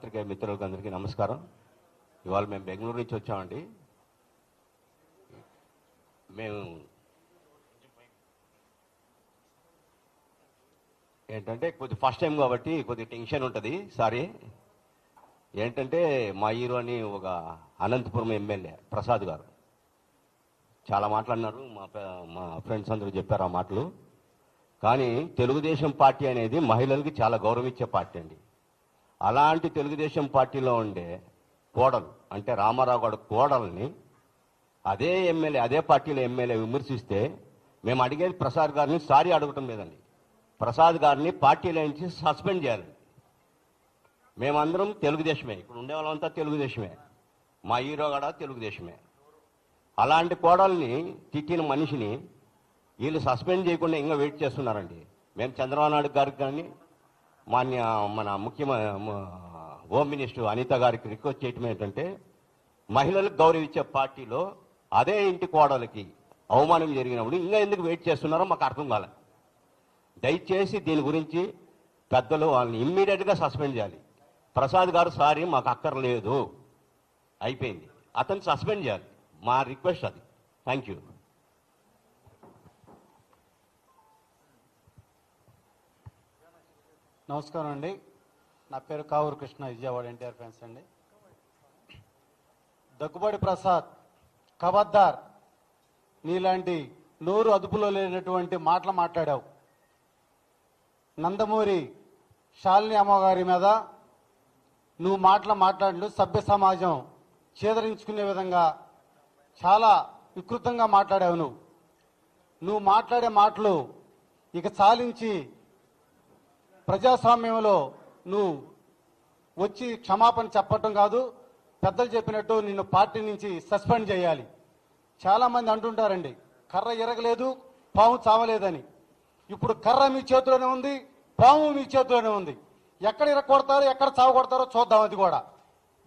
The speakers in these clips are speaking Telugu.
పాత్రికేయ మిత్రులకు అందరికీ నమస్కారం. ఇవాళ మేము బెంగళూరు నుంచి వచ్చామండి. మేము ఏంటంటే కొద్ది ఫస్ట్ టైం కాబట్టి కొద్ది టెన్షన్ ఉంటుంది సారీ. ఏంటంటే మా హీరో అని ఒక అనంతపురం ఎమ్మెల్యే ప్రసాద్ గారు. చాలా మాట్లాడినారు మా మా ఫ్రెండ్స్ అందరూ చెప్పారు ఆ మాటలు. కానీ తెలుగుదేశం పార్టీ అనేది మహిళలకి చాలా గౌరవించే ఇచ్చే పార్టీ అండి. అలాంటి తెలుగుదేశం పార్టీలో ఉండే కోడలు అంటే రామారావు గారు కోడల్ని అదే ఎమ్మెల్యే అదే పార్టీలో ఎమ్మెల్యే విమర్శిస్తే మేము అడిగేది ప్రసాద్ గారిని సారీ అడగటం లేదండి. ప్రసాద్ గారిని పార్టీలో నుంచి సస్పెండ్ చేయాలి. మేమందరం తెలుగుదేశమే. ఇక్కడ ఉండే వాళ్ళంతా తెలుగుదేశమే. మా హీరో కూడా తెలుగుదేశమే. అలాంటి కోడల్ని తిట్టిన మనిషిని వీళ్ళు సస్పెండ్ చేయకుండా ఇంకా వెయిట్ చేస్తున్నారండి. మేము చంద్రబాబు నాయుడు గారికి కానీ మాన్య మన ముఖ్యమ హోమ్ మినిస్టర్ అనిత గారికి రిక్వెస్ట్ చేయటం ఏంటంటే మహిళలకు గౌరవించే పార్టీలో అదే ఇంటి కోడలకి అవమానం జరిగినప్పుడు ఇంకా ఎందుకు వెయిట్ చేస్తున్నారో మాకు అర్థం కాలేదు దయచేసి దీని గురించి పెద్దలు వాళ్ళని ఇమ్మీడియట్గా సస్పెండ్ చేయాలి. ప్రసాద్ గారు సారీ మాకు అక్కర్లేదు. అయిపోయింది. అతను సస్పెండ్ చేయాలి. మా రిక్వెస్ట్ అది. థ్యాంక్ యూ నమస్కారం అండి. నా పేరు కావూరు కృష్ణ విజయవాడ ఎన్టీఆర్ ఫ్యాన్స్ అండి. దగ్గుబాటి ప్రసాద్ కబద్దార్ నీలాంటి నోరు అదుపులో లేనటువంటి మాటలు మాట్లాడావు. నందమూరి శాలిని అమ్మగారి మీద నువ్వు మాటలు మాట్లాడు సభ్య సమాజం చేదరించుకునే విధంగా చాలా వికృతంగా మాట్లాడావు నువ్వు. నువ్వు మాట్లాడే మాటలు ఇక చాలించి ప్రజాస్వామ్యంలో నువ్వు వచ్చి క్షమాపణ చెప్పటం కాదు పెద్దలు చెప్పినట్టు నిన్ను పార్టీ నుంచి సస్పెండ్ చేయాలి. చాలామంది అంటుంటారండి కర్ర ఎరగలేదు పాము చావలేదని. ఇప్పుడు కర్ర మీ చేతిలోనే ఉంది పాము మీ చేతిలోనే ఉంది. ఎక్కడ ఇరగొడతారో ఎక్కడ చావ కొడతారో చూద్దాం అది కూడా.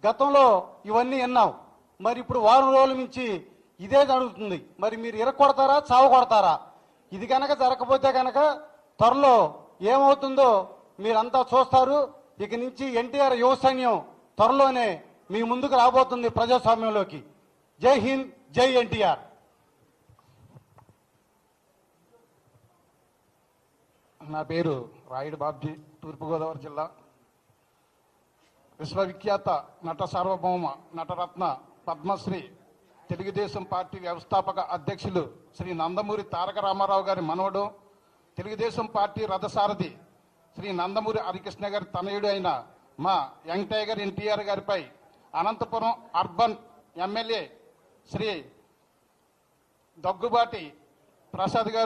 గతంలో ఇవన్నీ విన్నాం. మరి ఇప్పుడు వారం రోజుల నుంచి ఇదే జరుగుతుంది. మరి మీరు ఇరగొడతారా చావ కొడతారా ఇది కనుక జరగకపోతే కనుక త్వరలో ఏమవుతుందో మీరంతా చూస్తారు ఇక నుంచి ఎన్టీఆర్ యువ సైన్యం త్వరలోనే మీ ముందుకు రాబోతుంది ప్రజాస్వామ్యంలోకి. జై హింద్ జై ఎన్టీఆర్. నా పేరు రాయుడు బాబ్జీ తూర్పుగోదావరి జిల్లా. విశ్వవిఖ్యాత నట సార్వభౌమ నటరత్న పద్మశ్రీ తెలుగుదేశం పార్టీ వ్యవస్థాపక అధ్యక్షులు శ్రీ నందమూరి తారక రామారావు గారి మనవడు తెలుగుదేశం పార్టీ రథసారథి శ్రీ నందమూరి హరికృష్ణ గారి తనయుడు అయిన మా యంగ్ టైగర్ ఎన్టీఆర్ గారిపై అనంతపురం అర్బన్ ఎమ్మెల్యే శ్రీ దగ్గుబాటి ప్రసాద్ గారు